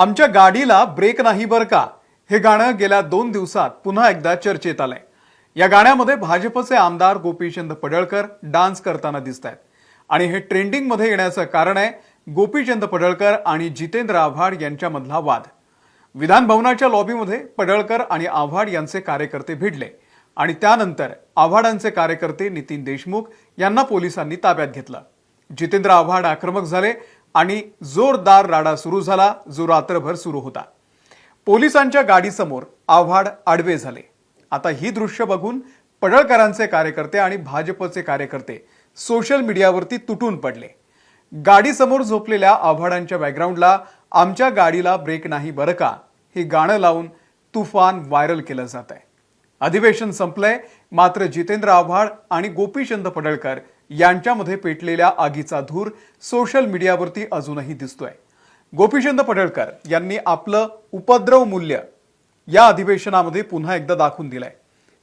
आमच्या गाडीला ब्रेक नाही बरं का? हे गाणं गेल्या दोन दिवसात पुन्हा एकदा चर्चेत आलंय. या गाण्यामध्ये भाजपचे आमदार गोपीचंद पडळकर डान्स करताना दिसत आहेत आणि हे ट्रेंडिंगमध्ये येण्याचं कारण आहे गोपीचंद पडळकर आणि जितेंद्र आव्हाड यांच्यामधला वाद. विधान भवनाच्या लॉबीमध्ये पडळकर आणि आव्हाड यांचे कार्यकर्ते भिडले. आणि त्यानंतर आव्हाडांचे कार्यकर्ते नितीन देशमुख यांना पोलिसांनी ताब्यात घेतलं. जितेंद्र आव्हाड आक्रमक झाले आणि जोरदार राडा सुरू झाला जो रात्रभर सुरू होता. पोलिसांच्या गाडीसमोर आव्हाड आडवे झाले. आता ही दृश्य बघून पडळकरांचे कार्यकर्ते आणि भाजपचे कार्यकर्ते सोशल मीडियावरती तुटून पडले. गाडीसमोर झोपलेल्या आव्हाडांच्या बॅकग्राऊंडला आमच्या गाडीला ब्रेक नाही बरं का? हे गाणं लावून तुफान व्हायरल केलं जात आहे अधिवेशन संपलंय मात्र जितेंद्र आव्हाड आणि गोपीचंद पडळकर यांच्यामध्ये पेटलेल्या आगीचा धूर सोशल मीडियावरती अजूनही दिसतोय. गोपीचंद पडळकर यांनी आपलं उपद्रव मूल्य या अधिवेशनामध्ये पुन्हा एकदा दाखवून दिलंय.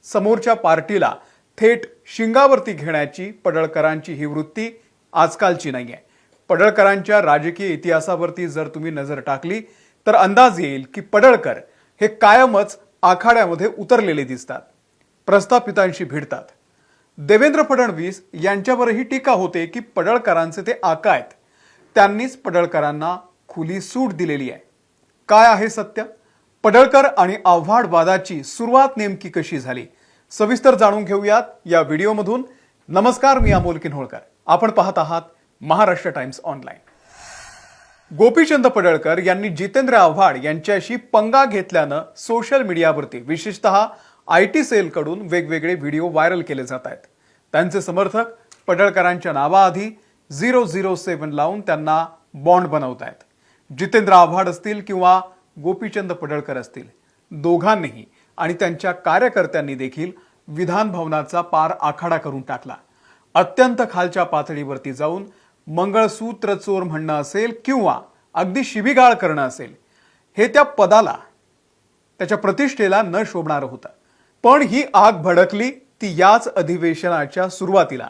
समोरच्या पार्टीला थेट शिंगावरती घेण्याची पडळकरांची ही वृत्ती आजकालची नाही आहे पडळकरांच्या राजकीय इतिहासावरती जर तुम्ही नजर टाकली तर अंदाज येईल की पडळकर हे कायमच आखाड्यामध्ये उतरलेले दिसतात. प्रस्थापितांशी भिडतात. देवेंद्र फडणवीस यांच्यावरही टीका होते की पडळकरांचे ते आका आहेत. त्यांनीच पडळकरांना खुली सूट दिलेली आहे. काय आहे सत्य? पडळकर आणि आव्हाडवादाची सुरुवात नेमकी कशी झाली? सविस्तर जाणून घेऊयात या व्हिडिओमधून. नमस्कार मी अमोल किन्होळकर. आपण पाहत आहात महाराष्ट्र टाइम्स ऑनलाईन. गोपीचंद पडळकर यांनी जितेंद्र आव्हाड यांच्याशी पंगा घेतल्यानं सोशल मीडियावरती विशेषतः आय टी सेलकडून वेगवेगळे व्हिडिओ व्हायरल केले जात आहेत. त्यांचे समर्थक पडळकरांच्या नावाआधी झिरो झिरो सेवन लावून त्यांना बॉन्ड बनवत आहेत. जितेंद्र आव्हाड असतील किंवा गोपीचंद पडळकर असतील दोघांनीही आणि त्यांच्या कार्यकर्त्यांनी देखील विधान भवनाचा पार आखाडा करून टाकला. अत्यंत खालच्या पातळीवरती जाऊन मंगळसूत्र चोर म्हणणं असेल किंवा अगदी शिबिगाळ करणं असेल हे त्या पदाला त्याच्या प्रतिष्ठेला न शोभणारं होतं. पण ही आग भडकली ती याच अधिवेशनाच्या सुरुवातीला.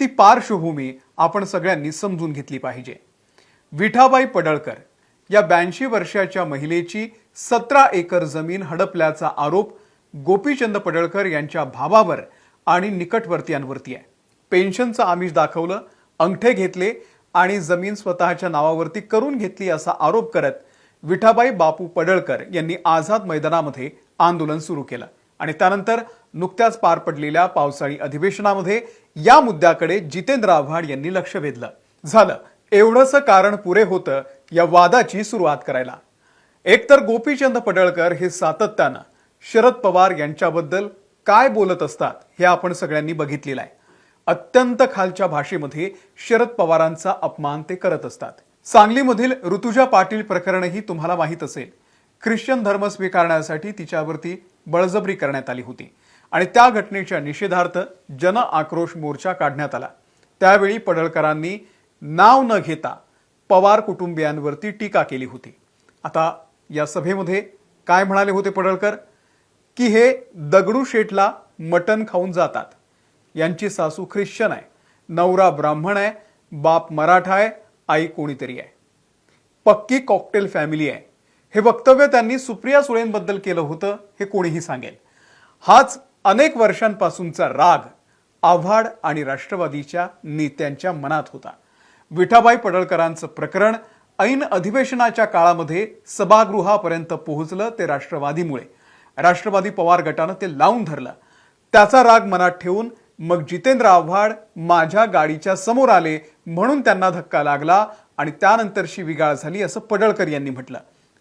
ती पार्श्वभूमी आपण सगळ्यांनी समजून घेतली पाहिजे. विठाबाई पडळकर या ब्याऐंशी वर्षाच्या महिलेची सतरा एकर जमीन हडपल्याचा आरोप गोपीचंद पडळकर यांच्या भावावर आणि निकटवर्तीयांवरती आहे. पेन्शनचं आमिष दाखवलं अंगठे घेतले आणि जमीन स्वतःच्या नावावरती करून घेतली असा आरोप करत विठाबाई बापू पडळकर यांनी आझाद मैदानामध्ये आंदोलन सुरू केलं. आणि त्यानंतर नुकत्याच पार पडलेल्या पावसाळी अधिवेशनामध्ये या मुद्द्याकडे जितेंद्र आव्हाड यांनी लक्ष वेधलं. झालं. एवढंसं कारण पुरे होतं या वादाची सुरुवात करायला. एकतर गोपीचंद पडळकर हे सातत्यानं शरद पवार यांच्याबद्दल काय बोलत असतात हे आपण सगळ्यांनी बघितलेलं आहे. अत्यंत खालच्या भाषेमध्ये शरद पवारांचा अपमान ते करत असतात. सांगलीमधील ऋतुजा पाटील प्रकरणही तुम्हाला माहीत असेल. ख्रिश्चन धर्म स्वीकारण्यासाठी तिच्यावरती बळजबरी करण्यात आली होती. आणि त्या घटनेच्या निषेधार्थ जन आक्रोश मोर्चा काढण्यात आला. त्यावेळी पडळकरांनी नाव न घेता पवार कुटुंबियांवरती टीका केली होती. आता या सभेमध्ये काय म्हणाले होते पडळकर? की हे दगडूशेठला मटण खाऊन जातात. यांची सासू ख्रिश्चन आहे. नवरा ब्राह्मण आहे. बाप मराठा आहे. आई कोणीतरी आहे. पक्की कॉकटेल फॅमिली आहे. हे वक्तव्य त्यांनी सुप्रिया सुळेंबद्दल केलं होतं हे कोणीही सांगेल. हाच अनेक वर्षांपासूनचा राग आव्हाड आणि राष्ट्रवादीच्या नेत्यांच्या मनात होता. विठाबाई पडळकरांचं प्रकरण ऐन अधिवेशनाच्या काळामध्ये सभागृहापर्यंत पोहोचलं ते राष्ट्रवादीमुळे. राष्ट्रवादी पवार गटानं ते लावून धरलं. त्याचा राग मनात ठेवून मग जितेंद्र आव्हाड माझ्या गाडीच्या समोर आले म्हणून त्यांना धक्का लागला आणि त्यानंतर शिविगाळ झाली असं पडळकर यांनी म्हटलं.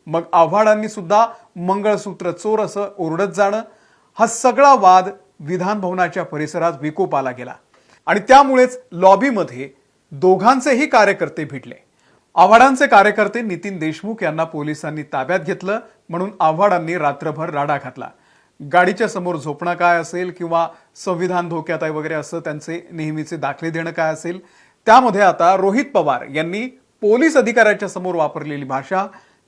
मग आव्हाडांनी सुद्धा मंगळसूत्र चोर असं ओरडत जाणं हा सगळा वाद विधान भवनाच्या परिसरात विकोपाला गेला. आणि त्यामुळेच लॉबीमध्ये दोघांचेही कार्यकर्ते भिडले आव्हाडांचे कार्यकर्ते नितीन देशमुख यांना पोलिसांनी ताब्यात घेतलं म्हणून आव्हाडांनी रात्रभर राडा घातला. गाडीच्या समोर झोपणं काय असेल किंवा संविधान धोक्यात आहे वगैरे असं त्यांचे नेहमीचे दाखले देणं काय असेल त्यामध्ये आता रोहित पवार यांनी पोलीस अधिकाऱ्याच्या समोर वापरलेली भाषा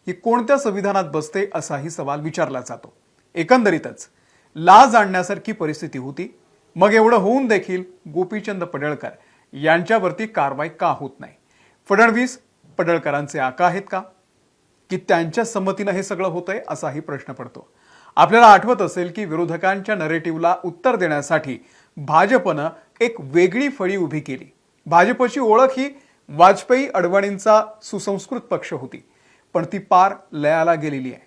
ही कोणत्या संविधानात बसते असाही सवाल विचारला जातो. एकंदरीतच लाज आणण्यासारखी परिस्थिती होती. मग एवढं होऊन देखील गोपीचंद पडळकर यांच्यावरती कारवाई का होत नाही? फडणवीस पडळकरांचे आका आहेत का? की त्यांच्या संमतीनं हे सगळं होतंय असाही प्रश्न पडतो. आपल्याला आठवत असेल की विरोधकांच्या नरेटिव्हला उत्तर देण्यासाठी भाजपनं एक वेगळी फळी उभी केली. भाजपची ओळख ही वाजपेयी अडवाणींचा सुसंस्कृत पक्ष होती. पण ती पार लयाला गेलेली आहे.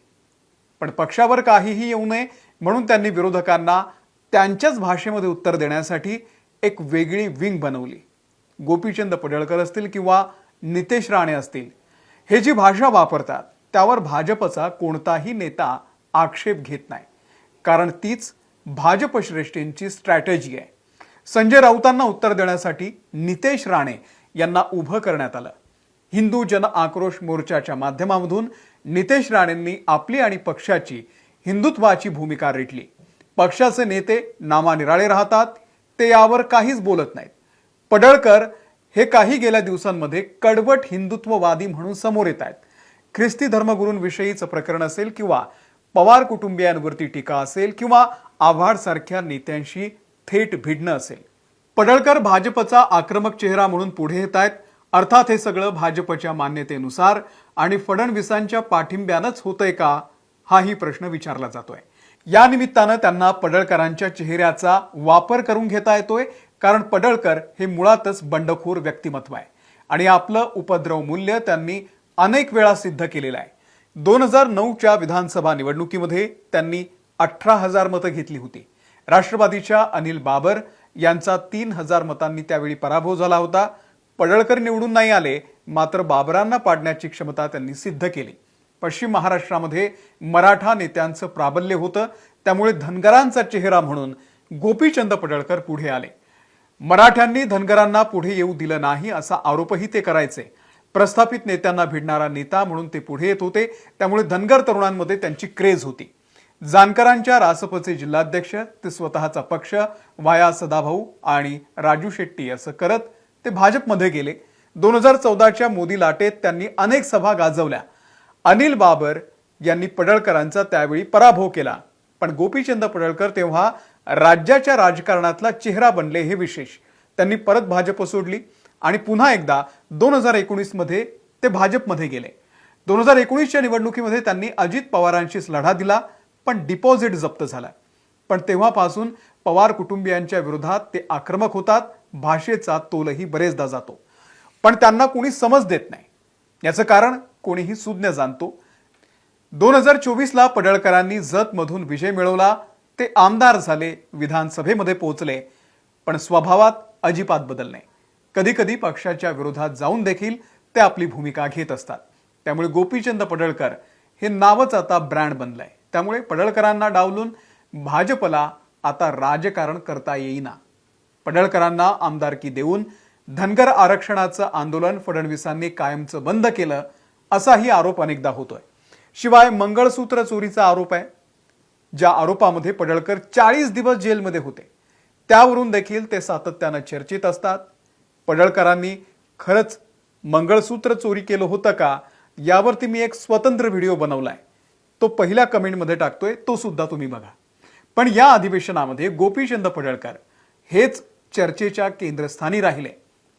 पण पक्षावर काहीही येऊ नये म्हणून त्यांनी विरोधकांना त्यांच्याच भाषेमध्ये उत्तर देण्यासाठी एक वेगळी विंग बनवली. गोपीचंद पडळकर असतील किंवा नितेश राणे असतील हे जी भाषा वापरतात त्यावर भाजपचा कोणताही नेता आक्षेप घेत नाही. कारण तीच भाजपश्रेष्ठींची स्ट्रॅटेजी आहे. संजय राऊतांना उत्तर देण्यासाठी नितेश राणे यांना उभं करण्यात आलं. हिंदू जन आक्रोश मोर्चाच्या माध्यमामधून नितेश राणेंनी आपली आणि पक्षाची हिंदुत्वाची भूमिका रेटली. पक्षाचे नेते नामानिराळे राहतात ते यावर काहीच बोलत नाहीत. पडळकर हे काही गेल्या दिवसांमध्ये कडवट हिंदुत्ववादी म्हणून समोर येत आहेत. ख्रिस्ती धर्मगुरूंविषयीचं प्रकरण असेल किंवा पवार कुटुंबियांवरती टीका असेल किंवा आव्हाडसारख्या नेत्यांशी थेट भिडणं असेल. पडळकर भाजपचा आक्रमक चेहरा म्हणून पुढे येत आहेत. अर्थात हे सगळं भाजपच्या मान्यतेनुसार आणि फडणवीसांच्या पाठिंब्यानंच होतंय का हाही प्रश्न विचारला जातोय. या निमित्तानं त्यांना पडळकरांच्या चेहऱ्याचा वापर करून घेता येतोय कारण पडळकर हे मुळातच बंडखोर व्यक्तिमत्व आहे. आणि आपलं उपद्रव मूल्य त्यांनी अनेक वेळा सिद्ध केलेलं आहे. दोन हजार नऊच्या विधानसभा निवडणुकीमध्ये त्यांनी अठरा हजार मतं घेतली होती. राष्ट्रवादीच्या अनिल बाबर यांचा तीन हजार मतांनी त्यावेळी पराभव झाला होता. पडळकर निवडून नाही आले मात्र बाबरांना पाडण्याची क्षमता त्यांनी सिद्ध केली. पश्चिम महाराष्ट्रामध्ये मराठा नेत्यांचं प्राबल्य होतं त्यामुळे धनगरांचा चेहरा म्हणून गोपीचंद पडळकर पुढे आले. मराठ्यांनी धनगरांना पुढे येऊ दिलं नाही असा आरोपही ते करायचे. प्रस्थापित नेत्यांना भिडणारा नेता म्हणून ते पुढे येत होते त्यामुळे धनगर तरुणांमध्ये त्यांची क्रेज होती. जानकरांच्या रासपचे जिल्हाध्यक्ष ते स्वतःचा पक्ष वाया सदाभाऊ आणि राजू शेट्टी असं करत ते भाजपमध्ये गेले. दोन हजार चौदाच्या मोदी लाटेत त्यांनी अनेक सभा गाजवल्या. अनिल बाबर यांनी पडळकरांचा त्यावेळी पराभव केला. पण गोपीचंद पडळकर तेव्हा राज्याच्या राजकारणातला चेहरा बनले हे विशेष. त्यांनी परत भाजप सोडली आणि पुन्हा एकदा दोन हजार एकोणीसमध्ये ते भाजपमध्ये गेले. दोन हजार एकोणीसच्या निवडणुकीमध्ये त्यांनी अजित पवारांशीच लढा दिला पण डिपॉझिट जप्त झाला. पण तेव्हापासून पवार कुटुंबियांच्या विरोधात ते आक्रमक होतात भाषेचा तोलही बरेचदा जातो. पण त्यांना कोणी समज देत नाही. याचं कारण कोणीही सुज्ञ जाणतो. दोन हजार चोवीसला पडळकरांनी जतमधून विजय मिळवला. ते आमदार झाले विधानसभेमध्ये पोहोचले. पण स्वभावात अजिबात बदल नाही. कधी कधी पक्षाच्या विरोधात जाऊन देखील ते आपली भूमिका घेत असतात. त्यामुळे गोपीचंद पडळकर हे नावच आता ब्रँड बनलंय. त्यामुळे पडळकरांना डावलून भाजपला आता राजकारण करता येईना. पडळकरांना आमदारकी देऊन धनगर आरक्षणाचं आंदोलन फडणवीसांनी कायमचं बंद केलं असाही आरोप अनेकदा होतोय. शिवाय मंगळसूत्र चोरीचा आरोप आहे ज्या आरोपामध्ये पडळकर चाळीस दिवस जेलमध्ये होते. त्यावरून देखील ते सातत्यानं चर्चेत असतात. पडळकरांनी खरंच मंगळसूत्र चोरी केलं होतं का यावरती मी एक स्वतंत्र व्हिडिओ बनवलाय. तो पहिल्या कमेंटमध्ये टाकतोय तो सुद्धा तुम्ही बघा. पण या अधिवेशनामध्ये गोपीचंद पडळकर हेच चर्चेच्या केंद्रस्थानी राहिले.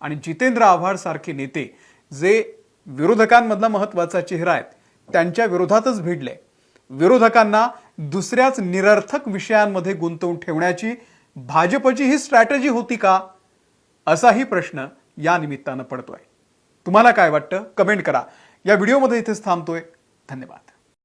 आणि जितेंद्र आव्हाड सारखे नेते जे विरोधकांमधला महत्त्वाचा चेहरा आहेत त्यांच्या विरोधातच भिडले. विरोधकांना दुसऱ्याच निरर्थक विषयांमध्ये गुंतवून ठेवण्याची भाजपची ही स्ट्रॅटजी होती का? असाही प्रश्न या निमित्तानं पडतोय. तुम्हाला काय वाटतं? कमेंट करा. या व्हिडिओमध्ये इथेच थांबतोय. धन्यवाद.